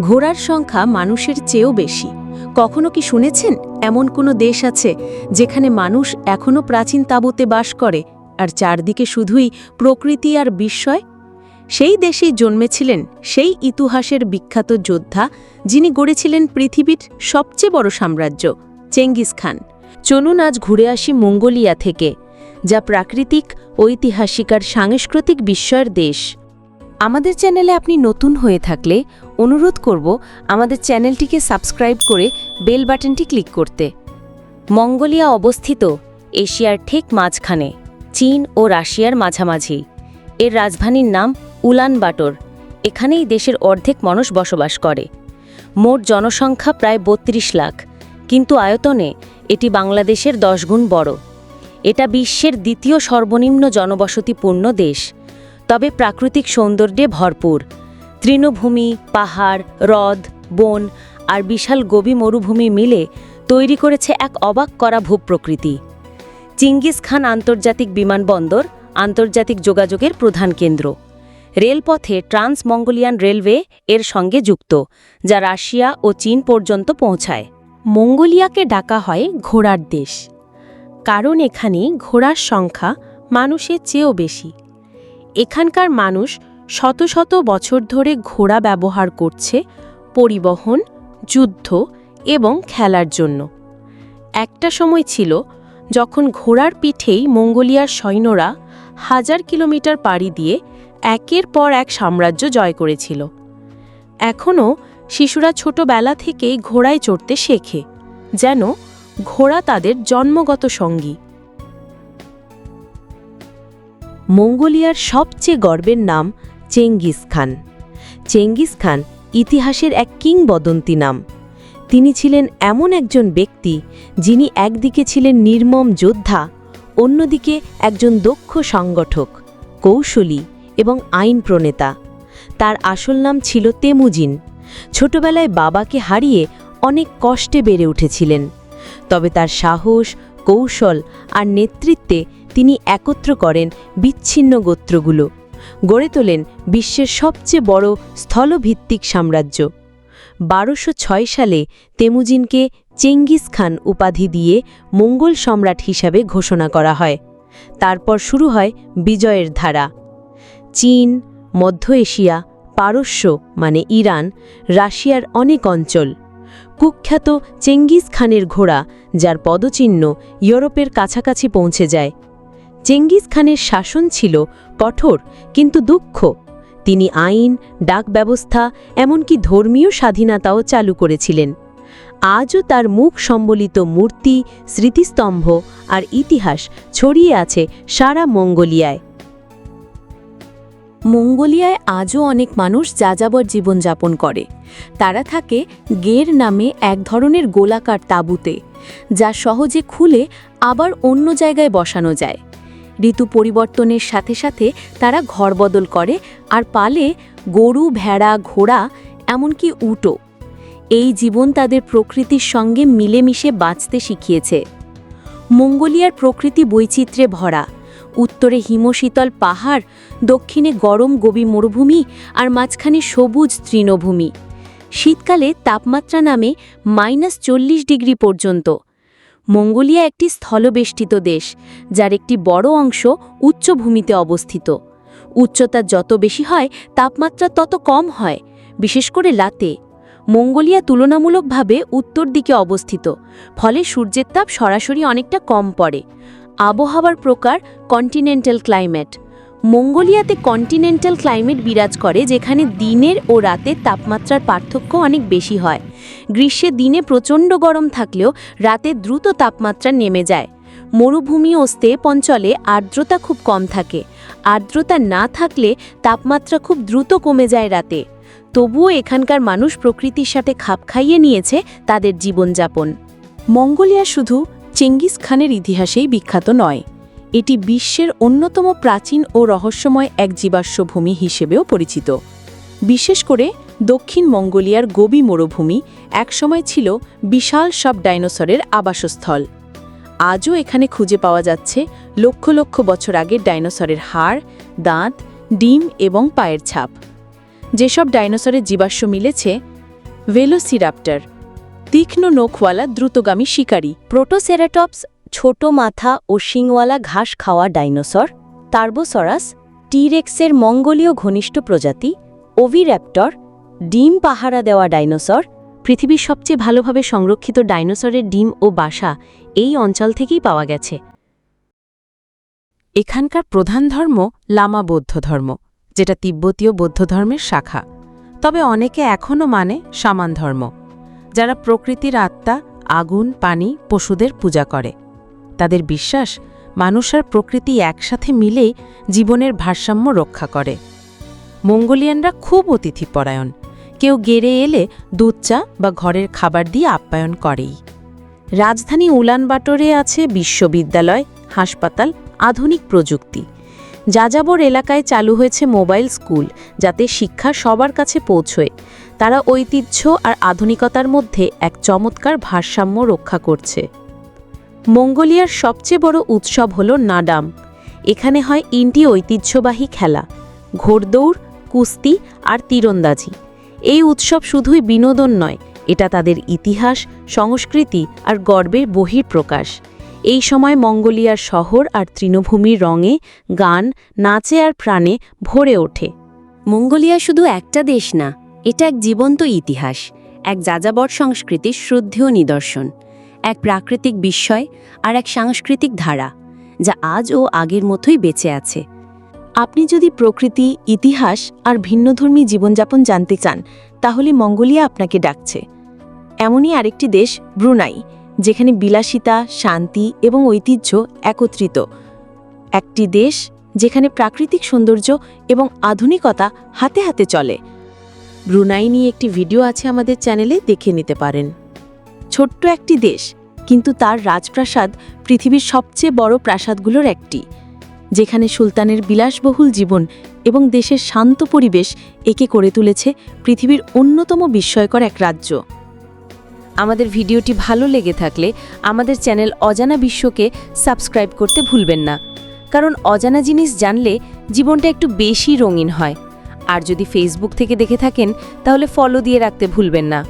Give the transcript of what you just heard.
ঘোড়ার সংখ্যা মানুষের চেয়েও বেশি। কখনো কি শুনেছেন, এমন কোনো দেশ আছে যেখানে মানুষ এখনও প্রাচীন তাঁবুতে বাস করে, আর চারদিকে শুধুই প্রকৃতি আর বিস্ময়? সেই দেশেই জন্মেছিলেন সেই ইতিহাসের বিখ্যাত যোদ্ধা, যিনি গড়েছিলেন পৃথিবীর সবচেয়ে বড় সাম্রাজ্য, চেঙ্গিস খান। চলুন আজ ঘুরে আসি মঙ্গোলিয়া থেকে, যা প্রাকৃতিক, ঐতিহাসিক আর সাংস্কৃতিক বিস্ময়ের দেশ। আমাদের চ্যানেলে আপনি নতুন হয়ে থাকলে অনুরোধ করব আমাদের চ্যানেলটিকে সাবস্ক্রাইব করে বেল বাটনটি ক্লিক করতে। মঙ্গোলিয়া অবস্থিত এশিয়ার ঠিক মাঝখানে, চীন ও রাশিয়ার মাঝামাঝি। এর রাজধানীর নাম উলান বাটর এখানেই দেশের অর্ধেক মানুষ বসবাস করে। মোট জনসংখ্যা প্রায় বত্রিশ লাখ। কিন্তু আয়তনে এটি বাংলাদেশের দশগুণ বড়। এটা বিশ্বের দ্বিতীয় সর্বনিম্ন জনবসতিপূর্ণ দেশ। তবে প্রাকৃতিক সৌন্দর্যে ভরপুর। তৃণভূমি, পাহাড়, হ্রদ, বন আর বিশাল গবি মরুভূমি মিলে তৈরি করেছে এক অবাক করা ভূপ্রকৃতি চিঙ্গিস খান আন্তর্জাতিক বিমানবন্দর আন্তর্জাতিক যোগাযোগের প্রধান কেন্দ্র। রেলপথে ট্রান্স মঙ্গোলিয়ান রেলওয়ে এর সঙ্গে যুক্ত, যা রাশিয়া ও চীন পর্যন্ত পৌঁছায়। মঙ্গোলিয়াকে ডাকা হয় ঘোড়ার দেশ। কারণ এখানে ঘোড়ার সংখ্যা মানুষের চেয়েও বেশি। এখানকার মানুষ শত শত বছর ধরে ঘোড়া ব্যবহার করছে, পরিবহন, যুদ্ধ এবং খেলার জন্য। একটা সময় ছিল যখন ঘোড়ার পিঠেই মঙ্গোলিয়ার সৈন্যরা হাজার কিলোমিটার পাড়ি দিয়ে একের পর এক সাম্রাজ্য জয় করেছিল। এখনও শিশুরা ছোটবেলা থেকেই ঘোড়ায় চড়তে শেখে, যেন ঘোড়া তাদের জন্মগত সঙ্গী। মঙ্গোলিয়ার সবচেয়ে গর্বের নাম চেঙ্গিস খান। চেঙ্গিস খান ইতিহাসের এক কিংবদন্তি নাম। তিনি ছিলেন এমন একজন ব্যক্তি যিনি একদিকে ছিলেন নির্মম যোদ্ধা, অন্যদিকে একজন দক্ষ সংগঠক, কৌশলী এবং আইন প্রণেতা। তার আসল নাম ছিল তেমুজিন। ছোটবেলায় বাবাকে হারিয়ে অনেক কষ্টে বেড়ে উঠেছিলেন। তবে তার সাহস কৌশল আর নেতৃত্বে তিনি একত্র করেন বিচ্ছিন্ন গোত্রগুলো। গড়ে তোলেন বিশ্বের সবচেয়ে বড় স্থলভিত্তিক সাম্রাজ্য। বারোশো ছয় সালে তেমুজিনকে চেঙ্গিস খান উপাধি দিয়ে মঙ্গল সম্রাট হিসাবে ঘোষণা করা হয়। তারপর শুরু হয় বিজয়ের ধারা। চীন, মধ্য এশিয়া, পারস্য মানে ইরান, রাশিয়ার অনেক অঞ্চল। কুখ্যাত চেঙ্গিস খানের ঘোড়া, যার পদচিহ্ন ইউরোপের কাছাকাছি পৌঁছে যায়। চেঙ্গিস খানের শাসন ছিল কঠোর কিন্তু দুঃখ। তিনি আইন ডাক ব্যবস্থা এমনকি ধর্মীয় স্বাধীনতাও চালু করেছিলেন। আজও তার মুখ সম্বলিত মূর্তি, স্মৃতিস্তম্ভ আর ইতিহাস ছড়িয়ে আছে সারা মঙ্গোলিয়ায়। মঙ্গোলিয়ায় আজও অনেক মানুষ যাযাবর জীবনযাপন করে। তারা থাকে গের নামে এক ধরনের গোলাকার তাঁবুতে, যা সহজে খুলে আবার অন্য জায়গায় বসানো যায়। ঋতু পরিবর্তনের সাথে সাথে তারা ঘর বদল করে আর পালে গরু, ভেড়া, ঘোড়া, এমনকি উটো। এই জীবন তাদের প্রকৃতির সঙ্গে মিলেমিশে বাঁচতে শিখিয়েছে। মঙ্গোলিয়ার প্রকৃতি বৈচিত্র্যে ভরা। উত্তরে হিমশীতল পাহাড়, দক্ষিণে গরম গবি মরুভূমি আর মাঝখানে সবুজ তৃণভূমি। শীতকালে তাপমাত্রা নামে মাইনাস চল্লিশ ডিগ্রি পর্যন্ত। মঙ্গোলিয়া একটি স্থলবেষ্টিত দেশ, যার একটি বড় অংশ উচ্চভূমিতে অবস্থিত। উচ্চতা যত বেশি হয়, তাপমাত্রা তত কম হয়, বিশেষ করে লাতে। মঙ্গোলিয়া তুলনামূলকভাবে উত্তর দিকে অবস্থিত, ফলে সূর্যের তাপ সরাসরি অনেকটা কম পড়ে। আবহাওয়ার প্রকার কন্টিনেন্টাল ক্লাইমেট মঙ্গোলিয়াতে কন্টিনেন্টাল ক্লাইমেট বিরাজ করে, যেখানে দিনের ও রাতের তাপমাত্রার পার্থক্য অনেক বেশি হয়। গ্রীষ্মে দিনে প্রচণ্ড গরম থাকলেও রাতে দ্রুত তাপমাত্রা নেমে যায়। মরুভূমি ও স্তেপ অঞ্চলে আর্দ্রতা খুব কম থাকে। আর্দ্রতা না থাকলে তাপমাত্রা খুব দ্রুত কমে যায় রাতে। তবুও এখানকার মানুষ প্রকৃতির সাথে খাপ খাইয়ে নিয়েছে তাদের জীবনযাপন। মঙ্গোলিয়া শুধু চেঙ্গিস খানের ইতিহাসেই বিখ্যাত নয়। এটি বিশ্বের অন্যতম প্রাচীন ও রহস্যময় এক জীবাশ্ম ভূমি হিসেবেও পরিচিত। বিশেষ করে দক্ষিণ মঙ্গোলিয়ার গবি মরুভূমি একসময় ছিল বিশাল সব ডাইনোসরের আবাসস্থল। আজও এখানে খুঁজে পাওয়া যাচ্ছে লক্ষ লক্ষ বছর আগের ডাইনোসরের হাড়, দাঁত, ডিম এবং পায়ের ছাপ। যেসব ডাইনোসরের জীবাশ্ম মিলেছে ভেলোসিরাপ্টার তীক্ষ্ণ নখওয়ালা দ্রুতগামী শিকারী প্রোটোসেরাটপস ছোট মাথা ও শিংওয়ালা ঘাস খাওয়া ডাইনোসর, টার্বোসরাস, টিরেক্সের মঙ্গোলীয় ঘনিষ্ঠ প্রজাতি ওভির্যাপ্টর ডিম পাহারা দেওয়া ডাইনোসর, পৃথিবীর সবচেয়ে ভালোভাবে সংরক্ষিত ডাইনোসরের ডিম ও বাসা এই অঞ্চল থেকেই পাওয়া গেছে। এখানকার প্রধান ধর্ম লামা বৌদ্ধ ধর্ম, যেটা তিব্বতীয় বৌদ্ধ ধর্মের শাখা। তবে অনেকে এখনও মানে সামান ধর্ম, যারা প্রকৃতির আত্মা, আগুন, পানি, পশুদের পূজা করে। তাদের বিশ্বাস মানুষ আর প্রকৃতি একসাথে মিলেই জীবনের ভারসাম্য রক্ষা করে। মঙ্গোলিয়ানরা খুব অতিথিপরায়ণ। কেউ গেড়ে এলে দুধ চা বা ঘরের খাবার দিয়ে আপ্যায়ন করেই। রাজধানী উলানবাটরে আছে বিশ্ববিদ্যালয়, হাসপাতাল, আধুনিক প্রযুক্তি। যাযাবর এলাকায় চালু হয়েছে মোবাইল স্কুল, যাতে শিক্ষা সবার কাছে পৌঁছয়। তারা ঐতিহ্য আর আধুনিকতার মধ্যে এক চমৎকার ভারসাম্য রক্ষা করছে। মঙ্গোলিয়ার সবচেয়ে বড় উৎসব হল নাডাম। এখানে হয় ইন্টি ঐতিহ্যবাহী খেলা, ঘোড়দৌড়, কুস্তি আর তীরন্দাজি। এই উৎসব শুধুই বিনোদন নয়, এটা তাদের ইতিহাস, সংস্কৃতি আর গর্বের বহির্প্রকাশ এই সময় মঙ্গোলিয়ার শহর আর তৃণভূমির রঙে, গান, নাচে আর প্রাণে ভরে ওঠে। মঙ্গোলিয়া শুধু একটা দেশ না, এটা এক জীবন্ত ইতিহাস, এক যাযাবর সংস্কৃতির শ্রদ্ধেয় নিদর্শন। এক প্রাকৃতিক বিস্ময় আর এক সাংস্কৃতিক ধারা, যা আজ ও আগের মতোই বেঁচে আছে। আপনি যদি প্রকৃতি, ইতিহাস আর ভিন্নধর্মী জীবনযাপন জানতে চান, তাহলে মঙ্গোলিয়া আপনাকে ডাকছে। এমনই আরেকটি দেশ, ব্রুনাই, যেখানে বিলাসিতা, শান্তি এবং ঐতিহ্য একত্রিত। একটি দেশ, যেখানে প্রাকৃতিক সৌন্দর্য এবং আধুনিকতা হাতে হাতে চলে। ব্রুনাই নিয়ে একটি ভিডিও আছে আমাদের চ্যানেলে, দেখে নিতে পারেন। ছোট্ট একটি দেশ, কিন্তু তার রাজপ্রাসাদ পৃথিবীর সবচেয়ে বড় প্রাসাদগুলোর একটি, যেখানে সুলতানের বিলাসবহুল জীবন এবং দেশের শান্ত পরিবেশ একে করে তুলেছে পৃথিবীর অন্যতম বিস্ময়কর এক রাজ্য। আমাদের ভিডিওটি ভালো লেগে থাকলে আমাদের চ্যানেল অজানা বিশ্বকে সাবস্ক্রাইব করতে ভুলবেন না, কারণ অজানা জিনিস জানলে জীবনটা একটু বেশি রঙিন হয়। আর যদি ফেসবুক থেকে দেখে থাকেন, তাহলে ফলো দিয়ে রাখতে ভুলবেন না।